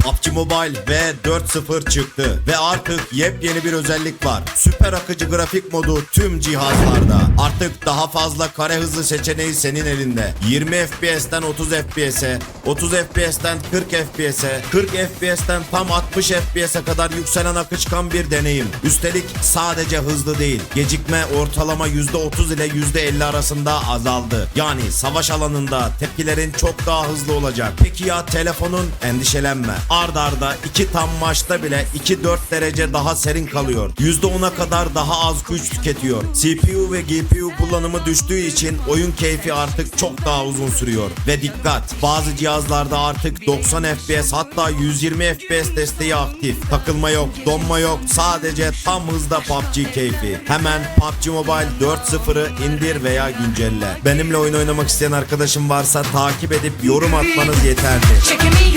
PUBG Mobile V4.0 çıktı ve artık yepyeni bir özellik var. Süper akıcı grafik modu tüm cihazlarda. Artık daha fazla kare hızı seçeneği senin elinde. 20 FPS'ten 30 FPS'e, 30 FPS'ten 40 FPS'e, 40 FPS'ten tam 60 FPS'e kadar yükselen akışkan bir deneyim. Üstelik sadece hızlı değil, gecikme ortalama %30 ile %50 arasında azaldı. Yani savaş alanında tepkilerin çok daha hızlı olacak. Peki ya telefonun? Endişelenme. Ard arda 2 tam maçta bile 2-4 derece daha serin kalıyor. %10'a kadar daha az güç tüketiyor. CPU ve GPU kullanımı düştüğü için oyun keyfi artık çok daha uzun sürüyor. Ve dikkat! Bazı cihazlarda artık 90 FPS hatta 120 FPS desteği aktif. Takılma yok, donma yok. Sadece tam hızda PUBG keyfi. Hemen PUBG Mobile 4.0'ı indir veya güncelle. Benimle oyun oynamak isteyen arkadaşım varsa takip edip yorum atmanız yeterli. On